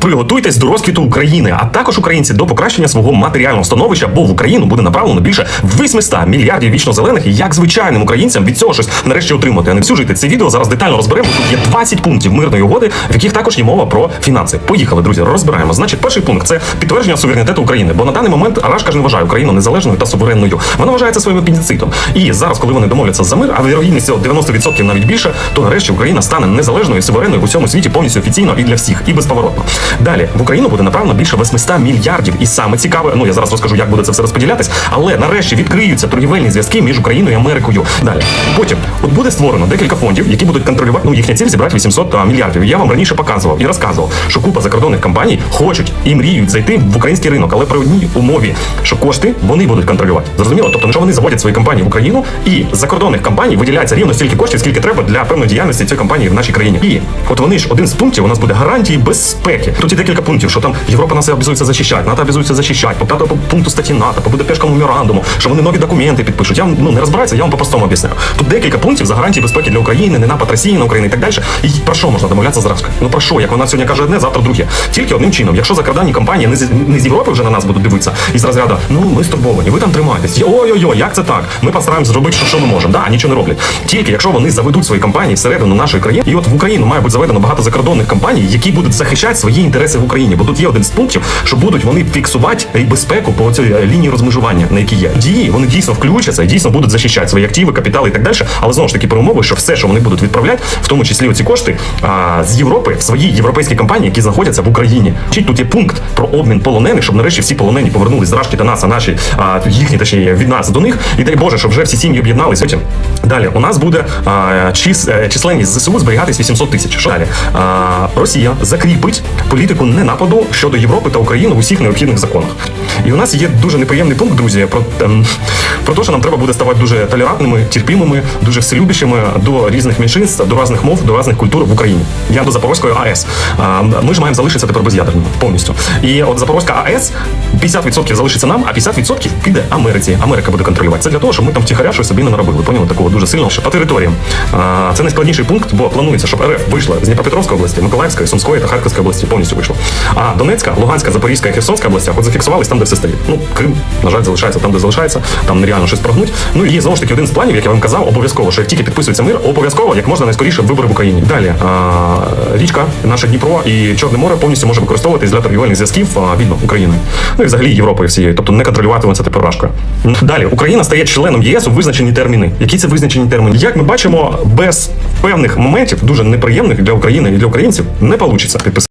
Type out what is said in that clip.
Приготуйтесь до розквіту України, а також українці до покращення свого матеріального становища, бо в Україну буде направлено більше 800 мільярдів вічно зелених. І як звичайним українцям від цього щось нарешті отримати, а не всю жити. Це відео зараз детально розберемо. Тут є 20 пунктів мирної угоди, в яких також є мова про фінанси. Поїхали, друзі, розбираємо. Значить, перший пункт це підтвердження суверенітету України, бо на даний момент Арашка ж не вважає Україну незалежною та суверенною. Вона вважається своїм апендицитом. І зараз, коли вони домовляться за мир, а вірогідність цього 90% навіть більше, то нарешті Україна стане незалежною і суверенною в усьому світі повністю офіційно і для всіх, і безповоротно. Далі в Україну буде направлено більше 800 мільярдів. І саме цікаве, ну я зараз розкажу, як буде це все розподілятись, але нарешті відкриються торгівельні зв'язки між Україною і Америкою. Далі потім от буде створено декілька фондів, які будуть контролювати. Ну їхня ціль зібрати 800 мільярдів. Я вам раніше показував і розказував, що купа закордонних компаній хочуть і мріють зайти в український ринок, але при одній умові, що кошти вони будуть контролювати. Зрозуміло? Тобто, що вони заводять свої компанії в Україну, і закордонних компаній виділяється рівно стільки коштів, скільки треба для певної діяльності цієї компанії в нашій країні. І от вони ж один з пунктів у нас буде гарантії безпеки. Тут є декілька пунктів, що там Європа нас обязується захищати, НАТО обязується захищати, по п'ятому пункту статті НАТО, по Будапештському меморандуму, що вони нові документи підпишуть. Я ну не розбираюся, я вам по-простому об'ясняю. Тут декілька пунктів за гарантії безпеки для України, не напад Росії на Україну і так далі. І про що можна домовлятися з? Ну про що? Як вона сьогодні каже одне, завтра друге. Тільки одним чином, якщо закордонні компанії не з, не з Європи вже на нас будуть дивитися і з розряду, ну ми стурбовані, ви там тримаєтесь. Ой-ой-ой, як це так? Ми постараємося зробити, що, що ми можемо. Да, нічого не роблять. Тільки якщо вони заведуть свої компанії всередину нашої країни, і от в Україну має бути заведено багато закордонних компаній, які будуть захищати свої інтереси в Україні. Бо тут є один з пунктів, що будуть вони фіксувати безпеку по цій е, лінії розмежування, на якій є дії. Вони дійсно включаться і дійсно будуть захищати свої активи, капітали і так далі. Але знову ж таки при умови, що все, що вони будуть відправляти, в тому числі оці кошти а, з Європи в свої європейські компанії, які знаходяться в Україні. Чи тут є пункт про обмін полонених, щоб нарешті всі полонені повернулись з Рашки до нас, а наші а, їхні точніше від нас до них. І дай Боже, щоб вже всі сім'ї об'єдналися. Потім далі у нас буде а, чис, е, численність ЗСУ зберігатись 800 тисяч. Що далі? А, Росія закріпить політику ненападу щодо Європи та України в усіх необхідних законах. І у нас є дуже неприємний пункт, друзі, про, ем, про те, що нам треба буде ставати дуже толерантними, терпімими, дуже вселюбищими до різних меншинств, до різних мов, до різних культур в Україні. Я до Запорозької АЕС. Ми ж маємо залишитися тепер без'ядерними повністю. І от Запорозька АЕС 50% залишиться нам, а 50% піде Америці. Америка буде контролювати. Це для того, щоб ми там втіхаря щось собі не наробили. Поняли такого дуже сильного. Що по територіям. Це найскладніший пункт, бо планується, щоб РФ вийшла з Дніпропетровської області, Миколаївської, Сумської та Харківської області. Повністю вийшло. А Донецька, Луганська, Запорізька і Херсонська областях от зафіксувались там, де все стоїть. Ну, Крим, на жаль, залишається там, де залишається, там нереально щось прогнуть. Ну і знову ж таки один з планів, як я вам казав, обов'язково, що як тільки підписується мир, обов'язково як можна найскоріше вибори в Україні. Далі а, річка, наше Дніпро і Чорне море повністю може використовуватись для торгівельних зв'язків вільно України. Ну і взагалі Європою всією, тобто не контролюватиме це тепер Рашкою. Далі Україна стає членом ЄС у визначені терміни. Які це визначені терміни? Як ми бачимо, без певних моментів, дуже неприємних для України і для українців, не вийде підписати.